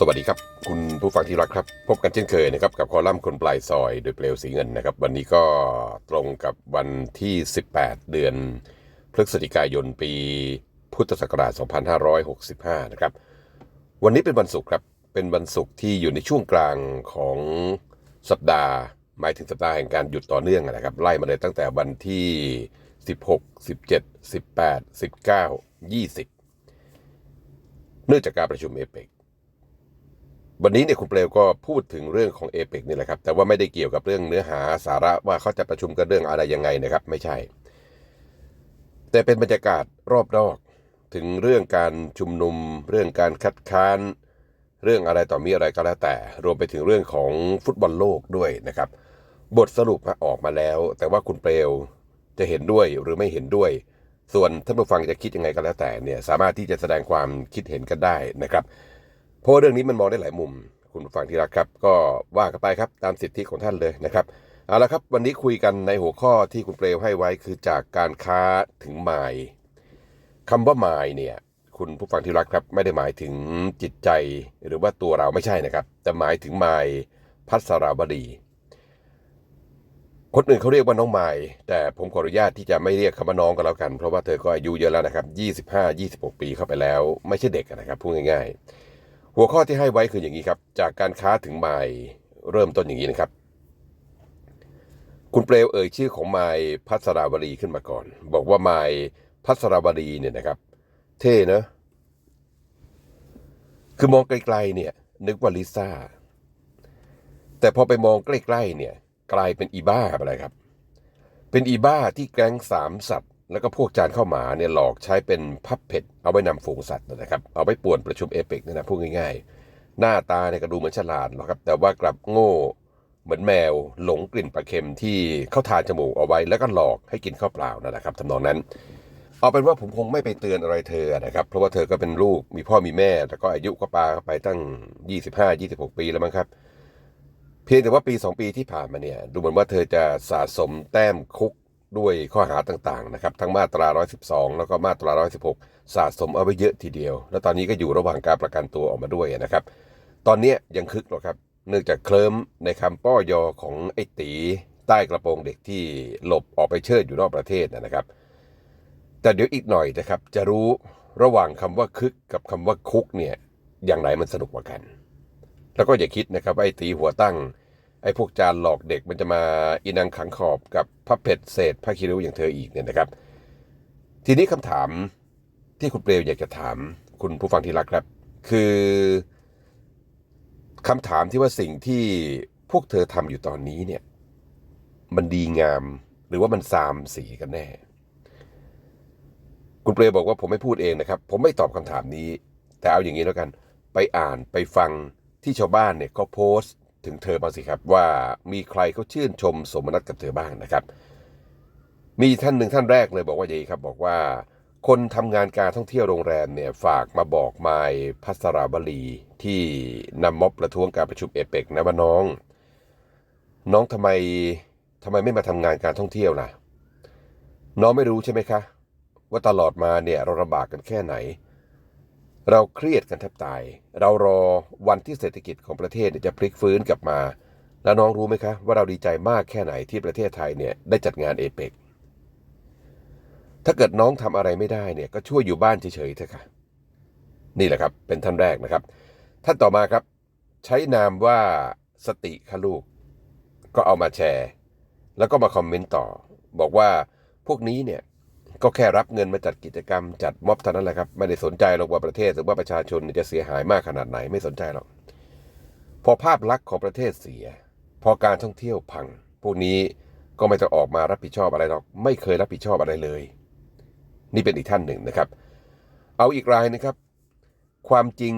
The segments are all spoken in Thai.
สวัสดีครับ คุณผู้ฟังที่รักครับ พบกันเช่นเคยนะครับ กับคอลัมน์คนปลายซอยโดยเปลวสีเงินนะครับ วันนี้ก็ตรงกับวันที่ 18 เดือน พฤศจิกายนปีพุทธศักราช 2565 นะครับ วันนี้เป็นวันศุกร์ครับ เป็นวันศุกร์ที่อยู่ในช่วงกลางของสัปดาห์ หมายถึงสัปดาห์แห่งการหยุดต่อเนื่องนะครับ ไล่มาเลยตั้งแต่วันที่ 16 17 18 19 20 เนื่องจากการประชุมเอเปก วันนี้เนี่ยคุณเปลวก็พูดถึงเรื่องของเอเปกนี่แหละครับ แต่ว่าไม่ได้เกี่ยวกับเรื่องเนื้อหาสาระว่าเขาจะประชุมกันเรื่องอะไรยังไงนะครับ ไม่ใช่ แต่เป็นบรรยากาศรอบนอก ถึงเรื่องการชุมนุม เรื่องการคัดค้าน เรื่องอะไรต่อมีอะไรก็แล้วแต่ รวมไปถึงเรื่องของฟุตบอลโลกด้วยนะครับ บทสรุปออกมาแล้ว แต่ว่าคุณเปลวจะเห็นด้วยหรือไม่เห็นด้วย ส่วนท่านผู้ฟังจะคิดยังไงก็แล้วแต่เนี่ยสามารถที่จะแสดงความคิดเห็นกันได้นะครับ เพราะเรื่องนี้มันมองได้หลายมุม คุณผู้ฟังที่รักครับ ก็ว่ากันไปครับตามสิทธิของท่านเลยนะครับเอาละครับวันนี้คุยกันในหัวข้อที่คุณเปลวให้ไว้คือจากการค้าถึงหมายคำว่าหมายเนี่ยคุณผู้ฟังที่รักครับไม่ได้หมายถึงจิตใจหรือว่าตัวเราไม่ใช่นะครับ แต่หมายถึงหมายพัสราวดีคนอื่นเขาเรียกว่าน้องไม้แต่ผมขออนุญาตที่จะไม่เรียกคำว่าน้องก็แล้วกัน เพราะว่าเธอก็อายุเยอะแล้วนะครับ 25 26 ปีเข้าไปแล้ว ไม่ใช่เด็กนะครับพูดง่าย ๆ หัวข้อที่ให้ไว้คืออย่างนี้ครับ จากการค้าถึงไม้เริ่มต้นอย่างนี้นะครับ คุณเปลวเอ่ยชื่อของไม้พัสราวดีขึ้นมาก่อน บอกว่าไม้พัสราวดีเนี่ยนะครับ เท่เนอะคือมองไกลๆเนี่ย นึกว่าลิซ่า แต่พอไปมองใกล้ๆเนี่ย กลายเป็นอีบ้าไปเลยครับ เป็นอีบ้าที่แก๊งสามสัตว์ แล้วก็พวกจานข้าวหมาเนี่ยหลอกใช้เป็นพับเผ็ดเอาไว้นำฝูงสัตว์นะครับ เอาไว้ป่วนประชุมเอเปกนี่ยนะพูดง่ายๆ หน้าตาเนี่ยก็ดูเหมือนฉลาดหรอกครับ แต่ว่ากลับโง่เหมือนแมวหลงกลิ่นปลาเค็มที่เข้าทานจมูกเอาไว้ แล้วก็หลอกให้กินข้าวเปล่านั่นแหละครับทำนองนั้น เอาเป็นว่าผมคงไม่ไปเตือนอะไรเธอนะครับ เพราะว่าเธอก็เป็นลูกมีพ่อมีแม่ แล้วก็อายุก็ปาเข้าไปตั้ง 25-26 ปีแล้วมั้งครับเพียงแต่ว่าปี 2 ปีที่ผ่านมาเนี่ยดูเหมือนว่าเธอจะสะสมแต้มคุก ด้วยข้อหาต่างๆนะครับทั้งมาตรา 112 แล้วก็มาตรา 116 สะสมเอาไว้เยอะทีเดียว แล้วตอนนี้ก็อยู่ระหว่างการประกันตัวออกมาด้วยนะครับ ตอนนี้ยังคึกหรอกครับ เนื่องจากเคลิ้มในคำป้อยอของไอ้ตี ใต้กระโปรงเด็กที่หลบออกไปเชิดอยู่นอกประเทศนะครับ แต่เดี๋ยวอีกหน่อยนะครับจะรู้ระหว่างคำว่าคึกกับคำว่าคุกเนี่ยอย่างไหนมันสนุกกว่ากัน แล้วก็อย่าคิดนะครับไอ้ตีหัวตั้ง ไอ้พวกจานหลอกเด็กมันจะมาอินังขังขอบกับพับเผ็ดเศษผ้าคีริ้วอย่างเธออีกเนี่ยนะครับ ทีนี้คำถามที่คุณเปลวอยากจะถามคุณผู้ฟังที่รักครับ คือคำถามที่ว่าสิ่งที่พวกเธอทำอยู่ตอนนี้เนี่ย มันดีงามหรือว่ามันซามสีกันแน่ คุณเปลบอกว่าผมไม่พูดเองนะครับ ผมไม่ตอบคำถามนี้ แต่เอาอย่างนี้แล้วกัน ไปอ่านไปฟังที่ชาวบ้านเนี่ยเขาโพสต์ ถึงเธอบ้าสิครับว่ามีใครเขาชื่นชมสมนัตกับเธอบ้างนะครับ มีท่านหนึ่งท่านแรกเลยบอกว่าอย่างนี้ครับ บอกว่าคนทำงานการท่องเที่ยวโรงแรมเนี่ยฝากมาบอกมายพัสราบลีที่นำม็อบประท้วงการประชุมเอเปกนะว่าน้อง น้องทำไมทำไมไม่มาทำงานการท่องเที่ยวล่ะน้องไม่รู้ใช่ไหมคะ ว่าตลอดมาเนี่ยเราลำบากกันแค่ไหน เราเครียดกันแทบตาย เรารอวันที่เศรษฐกิจของประเทศเนี่ยจะพลิกฟื้นกลับมา แล้วน้องรู้ไหมคะ ว่าเราดีใจมากแค่ไหนที่ประเทศไทยเนี่ยได้จัดงานเอเปกถ้าเกิดน้องทำอะไรไม่ได้เนี่ยก็ช่วยอยู่บ้านเฉยๆเถอะค่ะ นี่แหละครับ เป็นท่านแรกนะครับ ท่านต่อมาครับ ใช้นามว่าสติค่ะลูก ก็เอามาแชร์ แล้วก็มาคอมเมนต์ต่อ บอกว่าพวกนี้เนี่ย ก็แค่รับเงินมาจัดกิจกรรมจัดม็อบเท่านั้นแหละครับ ไม่ได้สนใจหรอกว่าประเทศหรือว่าประชาชนจะเสียหายมากขนาดไหนไม่สนใจหรอก พอภาพลักษณ์ของประเทศเสีย พอการท่องเที่ยวพัง พวกนี้ก็ไม่ต้องออกมารับผิดชอบอะไรหรอก ไม่เคยรับผิดชอบอะไรเลย นี่เป็นอีกท่านหนึ่งนะครับ เอาอีกรายนะครับ ความจริง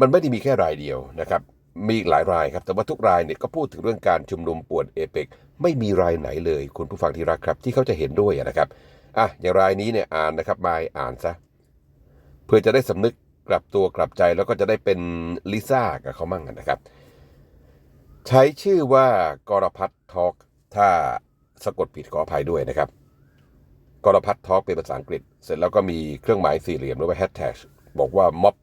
มันไม่ได้มีแค่รายเดียวนะครับ มีอีกหลายรายครับ แต่ว่าทุกรายเนี่ยก็พูดถึงเรื่องการชุมนุมปวนเอเปก ไม่มีรายไหนเลย คุณผู้ฟังที่รักครับ ที่เขาจะเห็นด้วยนะครับอะอย่างรายนี้เนี่ยอ่านนะครับมายอ่านซะเพื่อจะได้สำนึกกลับตัวกลับใจแล้วก็จะได้เป็นลิซ่ากับเขามั่งนะครับ ใช้ชื่อว่ากรพัฒทอล์กถ้าสะกดผิดขออภัยด้วยนะครับกรพัฒทอล์กเป็นภาษาอังกฤษ เสร็จแล้วก็มีเครื่องหมายสี่เหลี่ยมหรือว่าแฮชแท็กบอกว่าม็อบ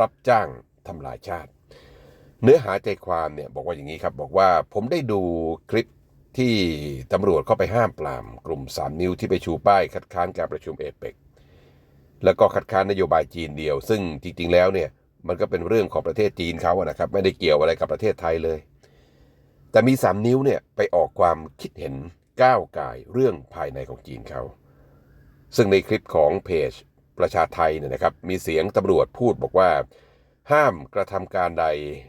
รับจ้างทำลายชาติ เนื้อหาใจความเนี่ยบอกว่าอย่างนี้ครับ บอกว่าผมได้ดูคลิป ที่ตำรวจเข้าไปห้ามปรามกลุ่ม 3 นิ้วที่ไปชูป้ายคัดค้านการประชุมเอเปกแล้วก็คัดค้านนโยบายจีนเดียว ซึ่งจริง ๆ แล้วเนี่ยมันก็เป็นเรื่องของประเทศจีนเขาอะนะครับ ไม่ได้เกี่ยวอะไรกับประเทศไทยเลย แต่มี 3 นิ้วเนี่ยไปออกความคิดเห็นก้าวก่ายเรื่องภายในของจีนเขา ซึ่งในคลิปของเพจประชาไทยเนี่ยนะครับ มีเสียงตำรวจพูดบอกว่า ห้ามกระทำการใด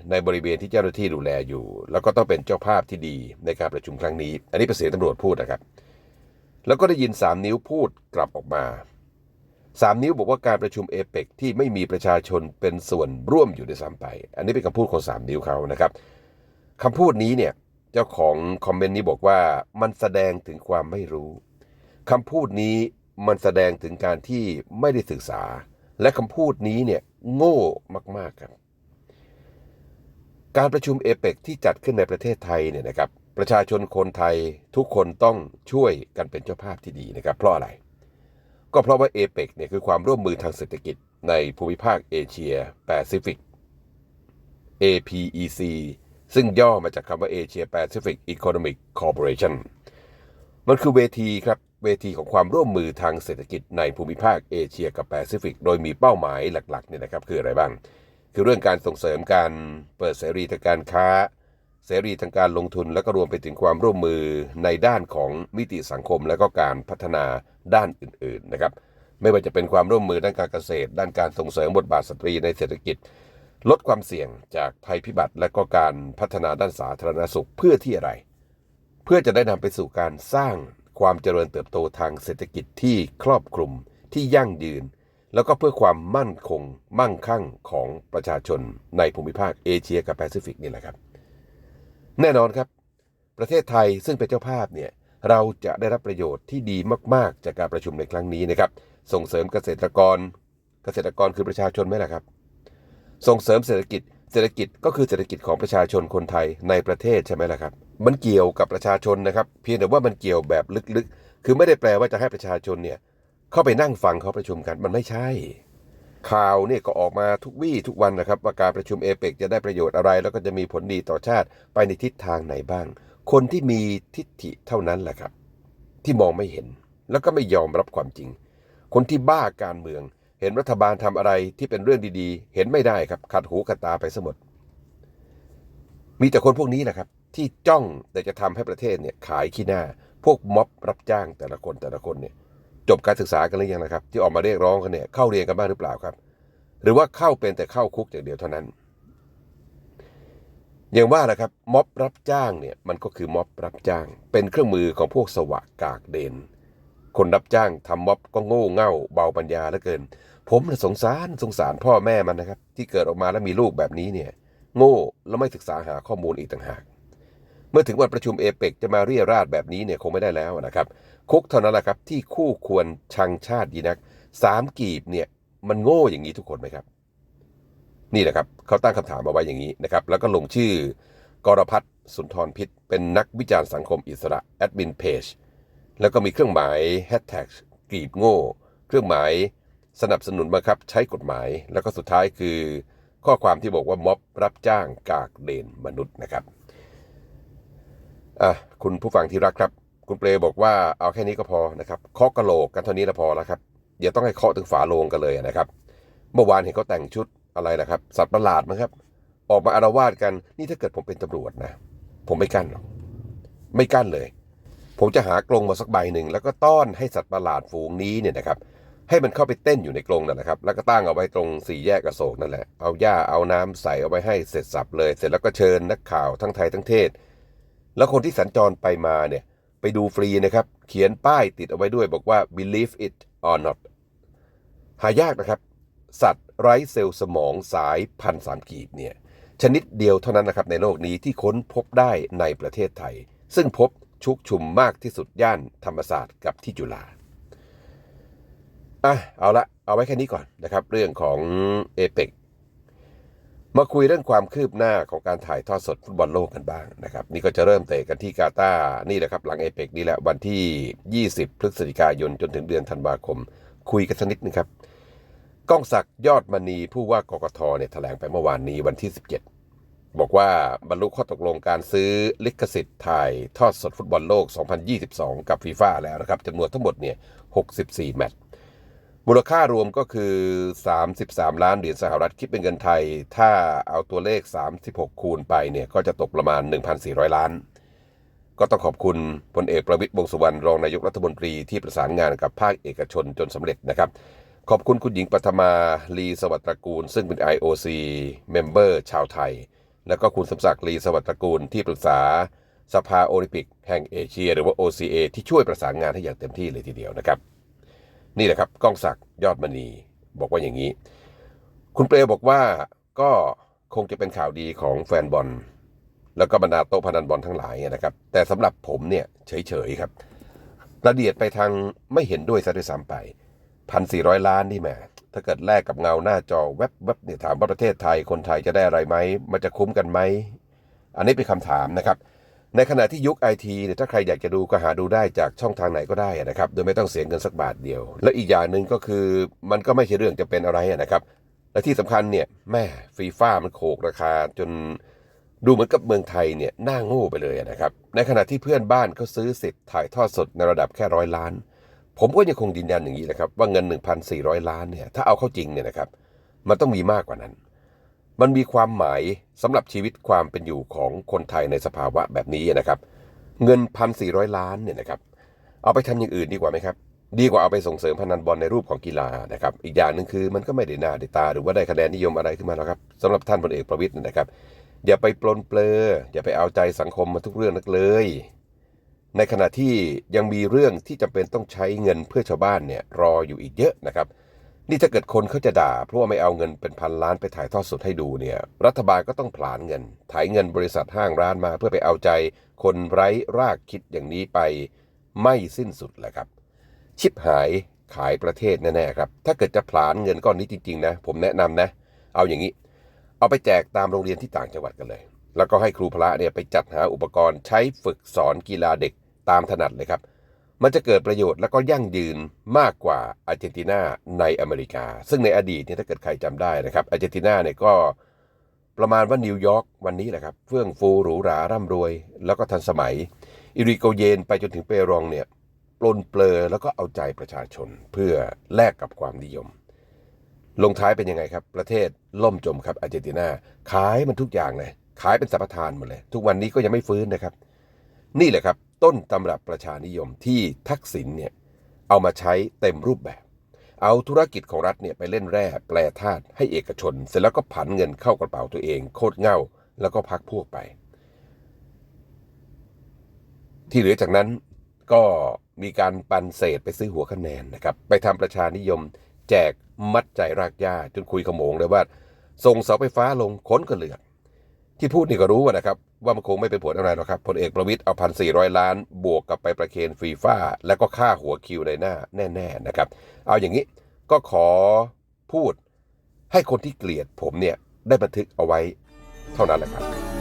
ในบริเวณที่เจ้าหน้าที่ดูแลอยู่ แล้วก็ต้องเป็นเจ้าภาพที่ดีในการประชุมครั้งนี้ อันนี้เป็นเสียงตำรวจพูดนะครับ แล้วก็ได้ยิน 3 นิ้วพูดกลับออกมา 3 นิ้วบอกว่าการประชุมเอเปกที่ไม่มีประชาชนเป็นส่วนร่วมอยู่ในซ้ำไป อันนี้เป็นคำพูดของ 3 นิ้วเขานะครับคำพูดนี้เนี่ยเจ้าของคอมเมนต์นี้บอกว่ามันแสดงถึงความไม่รู้คำพูดนี้มันแสดงถึงการที่ไม่ได้ศึกษา และคำพูดนี้เนี่ย โง่มาก ๆ ครับ การประชุมเอเปกที่จัดขึ้นในประเทศไทยเนี่ยนะครับ ประชาชนคนไทยทุกคนต้องช่วยกันเป็นเจ้าภาพที่ดีนะครับ เพราะอะไร ก็เพราะว่าเอเปกเนี่ยคือความร่วมมือทางเศรษฐกิจในภูมิภาคเอเชียแปซิฟิก APEC ซึ่งย่อมาจากคำว่า Asia Pacific Economic Corporation มันคือเวทีครับ เวทีของความร่วมมือทางเศรษฐกิจในภูมิภาคเอเชียกับแปซิฟิก โดยมีเป้าหมายหลักๆเนี่ยนะครับคืออะไรบ้าง คือเรื่องการส่งเสริมการเปิดเสรีทางการค้า เสรีทางการลงทุน แล้วก็รวมไปถึงความร่วมมือในด้านของมิติสังคม และก็การพัฒนาด้านอื่นๆนะครับไม่ว่าจะเป็นความร่วมมือด้านการเกษตร ด้านการส่งเสริมบทบาทสตรีในเศรษฐกิจ ลดความเสี่ยงจากภัยพิบัติ และก็การพัฒนาด้านสาธารณสุขเพื่อที่อะไร เพื่อจะได้นำไปสู่การสร้าง ความเจริญเติบโตทางเศรษฐกิจที่ครอบคลุมที่ยั่งยืน แล้วก็เพื่อความมั่นคงมั่งคั่งของประชาชนในภูมิภาคเอเชียกับแปซิฟิกนี่แหละครับ แน่นอนครับ ประเทศไทยซึ่งเป็นเจ้าภาพเนี่ยเราจะได้รับประโยชน์ที่ดีมาก ๆ จากการประชุมในครั้งนี้นะครับ ส่งเสริมเกษตรกร เกษตรกรคือประชาชนไหมล่ะครับ ส่งเสริมเศรษฐกิจ เศรษฐกิจก็คือเศรษฐกิจของประชาชนคนไทยในประเทศใช่ไหมล่ะครับ มันเกี่ยวกับประชาชนนะครับ เพียงแต่ว่ามันเกี่ยวแบบลึกๆ คือไม่ได้แปลว่าจะให้ประชาชนเนี่ยเข้าไปนั่งฟังเขาประชุมกันมันไม่ใช่ ข่าวเนี่ยก็ออกมาทุกวี่ทุกวันนะครับ ว่าการประชุมเอเปกจะได้ประโยชน์อะไร แล้วก็จะมีผลดีต่อชาติไปในทิศทางไหนบ้าง คนที่มีทิฏฐิเท่านั้นแหละครับ ที่มองไม่เห็นแล้วก็ไม่ยอมรับความจริง คนที่บ้าการเมือง ห็นรัฐบาลทำอะไรที่เป็นเรื่องดีๆ เห็นไม่ได้ครับขัดหูขัดตาไปสมด มีแต่คนพวกนี้แหละครับ ที่จ้องแต่จะทำให้ประเทศเนี่ยขายขี้หน้า พวกม็อบรับจ้างแต่ละคนแต่ละคนเนี่ยจบการศึกษากันหรือยังนะครับ ที่ออกมาเรียกร้องกันเนี่ยเข้าเรียนกันบ้างหรือเปล่าครับ หรือว่าเข้าเป็นแต่เข้าคุกอย่างเดียวเท่านั้น อย่างว่านะครับม็อบรับจ้างเนี่ยมันก็คือม็อบรับจ้าง เป็นเครื่องมือของพวกสวะกากเดนคนรับจ้างทำม็อบก็โง่เง่าเบาปัญญาเหลือเกิน ผมน่ะสงสารสงสารพ่อแม่มันนะครับ ที่เกิดออกมาแล้วมีลูกแบบนี้เนี่ย โง่แล้วไม่ศึกษาหาข้อมูลอีกต่างหาก เมื่อถึงวันประชุมเอเปกจะมาเรียราดแบบนี้เนี่ยคงไม่ได้แล้วนะครับ คุกเท่านั้นแหละครับ ที่คู่ควรชังชาติดีนักสามกีบเนี่ยมันโง่อย่างนี้ทุกคนไหมครับ นี่แหละครับเขาตั้งคำถามมาไว้อย่างนี้นะครับ แล้วก็ลงชื่อกรพัฒน์สุนทรพิษ เป็นนักวิจารณ์สังคมอิสระแอดมินเพจแล้วก็มีเครื่องหมายแฮชแท็กกรีบโง่ เครื่องหมาย สนับสนุนบังคับใช้กฎหมาย แล้วก็สุดท้ายคือ ข้อความที่บอกว่าม็อบรับจ้างกากเดนมนุษย์นะครับอะคุณผู้ฟังที่รักครับ คุณเปรบอกว่าเอาแค่นี้ก็พอนะครับเคาะกระโหลกกันเท่านี้ละพอแล้วครับอย่าต้องให้เคาะถึงฝาโลงกันเลยนะครับ เมื่อวานเห็นเขาแต่งชุดอะไรนะครับ สัตว์ประหลาดมั้งครับ ออกมาอารวาสกันนี่ถ้าเกิดผมเป็นตำรวจนะ ผมไม่กั้นหรอกไม่กั้นเลย ผมจะหากรงมาสักใบหนึ่งแล้วก็ต้อนให้สัตว์ประหลาดฝูงนี้เนี่ยนะครับ ให้มันเข้าไปเต้นอยู่ในกรงนั่นนะครับ แล้วก็ตั้งเอาไว้ตรงสี่แยกอโศกนั่นแหละ เอาหญ้าเอาน้ำใส่เอาไว้ให้เสร็จสับเลย เสร็จแล้วก็เชิญนักข่าวทั้งไทยทั้งเทศ แล้วคนที่สัญจรไปมาเนี่ยไปดูฟรีนะครับ เขียนป้ายติดเอาไว้ด้วยบอกว่า believe it or not หายากนะครับ สัตว์ไร้เซลล์สมองสายพันสามกีบเนี่ยชนิดเดียวเท่านั้นนะครับในโลกนี้ที่ค้นพบได้ในประเทศไทย ซึ่งพบชุกชุมมากที่สุดย่านธรรมศาสตร์กับที่จุฬา อะเอาละเอาไว้แค่นี้ก่อนนะครับ เรื่องของเอเปกมาคุยเรื่องความคืบหน้าของการถ่ายทอดสดฟุตบอลโลกกันบ้างนะครับ นี่ก็จะเริ่มเตะกันที่กาตาร์นี่แหละครับ หลังเอเปกนี่แหละวันที่ 20 พฤศจิกายนจนถึงเดือนธันวาคม คุยกันสักนิดนึงครับก้องศักดิ์ยอดมณีผู้ว่ากกทเนี่ยแถลงไปเมื่อวานนี้วันที่ 17 บอกว่าบรรลุข้อตกลงการซื้อลิขสิทธิ์ถ่ายทอดสดฟุตบอลโลก 2022 กับฟีฟ่าแล้วนะครับจำนวนทั้งหมดเนี่ย 64 แมตช์ มูลค่ารวมก็คือ 33 ล้านเหรียญสหรัฐคิดเป็นเงินไทย ถ้าเอาตัวเลข 36 คูณไปเนี่ยก็จะตกประมาณ 1,400 ล้าน ก็ต้องขอบคุณพลเอกประวิตรวงสุวรรณรองนายกรัฐมนตรีที่ประสานงานกับภาคเอกชนจนสำเร็จนะครับ ขอบคุณคุณหญิงปัทมาลีสวัสดิ์ตระกูล ซึ่งเป็น IOC เมมเบอร์ชาวไทย แล้วก็คุณสมศักดิ์ลีสวัสดิ์ตระกูลที่ปรึกษาสภาโอลิมปิกแห่งเอเชีย หรือว่า OCA ที่ช่วยประสานงานให้อย่างเต็มที่เลยทีเดียวนะครับ นี่แหละครับก้องศักดิ์ยอดมณีบอกว่าอย่างนี้ คุณเปรมบอกว่าก็คงจะเป็นข่าวดีของแฟนบอล แล้วก็บรรดาโต๊ะพนันบอลทั้งหลายนะครับ แต่สำหรับผมเนี่ยเฉยๆครับระเดียดไปทางไม่เห็นด้วยซะด้วยซ้ำไปพันสี่ร้อยล้านนี่แหมถ้าเกิดแลกกับเงาหน้าจอแวบๆเนี่ยถามว่าประเทศไทยคนไทยจะได้อะไรไหมมันจะคุ้มกันไหมอันนี้เป็นคำถามนะครับ ในขณะที่ยุคไอทีเนี่ยถ้าใครอยากจะดูก็หาดูได้จากช่องทางไหนก็ได้นะครับ โดยไม่ต้องเสียเงินสักบาทเดียว และอีกอย่างหนึ่งก็คือมันก็ไม่ใช่เรื่องจะเป็นอะไรนะครับ และที่สำคัญเนี่ยแม่ฟีฟ่ามันโขกราคาจนดูเหมือนกับเมืองไทยเนี่ยน่าโง่ไปเลยนะครับ ในขณะที่เพื่อนบ้านเขาซื้อสิทธิ์ถ่ายทอดสดในระดับแค่ร้อยล้าน ผมก็ยังคงยืนยันอย่างนี้นะครับว่าเงิน 1,400 ล้านเนี่ยถ้าเอาเข้าจริงเนี่ยนะครับมันต้องมีมากกว่านั้น มันมีความหมายสำหรับชีวิตความเป็นอยู่ของคนไทยในสภาวะแบบนี้นะครับ เงิน1,400ล้านเนี่ยนะครับ เอาไปทำอย่างอื่นดีกว่าไหมครับดีกว่าเอาไปส่งเสริมพนันบอลในรูปของกีฬานะครับ อีกอย่างหนึ่งคือมันก็ไม่ได้หน้าได้ตา หรือว่าได้คะแนนนิยมอะไรขึ้นมาหรอกครับสำหรับท่านพลเอกประวิตยเนะครับ อย่าไปปลนเปลืออย่าไปเอาใจสังคมมาทุกเรื่องนักเลย ในขณะที่ยังมีเรื่องที่จำเป็นต้องใช้เงินเพื่อชาวบ้านเนี่ยรออยู่อีกเยอะนะครับ นี่ถ้าเกิดคนเขาจะด่า เพราะว่าไม่เอาเงินเป็นพันล้านไปถ่ายทอดสดให้ดูเนี่ย รัฐบาลก็ต้องผลาญเงิน ถ่ายเงินบริษัทห้างร้านมา เพื่อไปเอาใจ คนไร้รากคิดอย่างนี้ไป ไม่สิ้นสุดแหละครับ ชิบหายขายประเทศแน่ๆครับ ถ้าเกิดจะผลาญเงินก้อนนี้จริงๆนะ ผมแนะนำนะ เอาอย่างนี้ เอาไปแจกตามโรงเรียนที่ต่างจังหวัดกันเลย แล้วก็ให้ครูพละเนี่ยไปจัดหาอุปกรณ์ใช้ฝึกสอนกีฬาเด็กตามถนัดเลยครับ มันจะเกิดประโยชน์แล้วก็ยั่งยืนมากกว่าอาร์เจนตินาในอเมริกา ซึ่งในอดีตเนี่ยถ้าเกิดใครจำได้นะครับอาร์เจนตินาเนี่ยก็ประมาณว่านิวยอร์กวันนี้แหละครับเฟื่องฟูหรูหราร่ำรวย แล้วก็ทันสมัย อิริโกเยนไปจนถึงเปรองเนี่ยปลนเปลือแล้วก็เอาใจประชาชนเพื่อแลกกับความนิยม ลงท้ายเป็นยังไงครับ ประเทศล่มจมครับอาร์เจนตินาขายมันทุกอย่างเลยขายเป็นสัมปทานหมดเลย ทุกวันนี้ก็ยังไม่ฟื้นนะครับ นี่แหละครับต้นตำรับประชานิยมที่ทักษิณเนี่ยเอามาใช้เต็มรูปแบบ เอาธุรกิจของรัฐเนี่ยไปเล่นแร่แปลธาตุให้เอกชน เสร็จแล้วก็ผันเงินเข้ากระเป๋าตัวเองโคตรเง่าแล้วก็พักพวกไป ที่เหลือจากนั้นก็มีการปันเศษไปซื้อหัวคะแนนนะครับไปทำประชานิยม แจกมัดใจรากหญ้าจนคุยขโมงเลยว่าส่งเสาไฟฟ้าลงค้นก็เลือกที่พูดนี่ก็รู้นะครับ ว่ามันคงไม่เป็นผลอะไรหรอกครับพลเอกประวิตยเอาพันสี่ร้อยล้าน บวกกับไปประเคนฟีฟ่าแล้วก็ค่าหัวคิวในหน้าแน่ๆนะครับ เอาอย่างนี้ก็ขอพูดให้คนที่เกลียดผมเนี่ยได้บันทึกเอาไว้เท่านั้นแหละครับ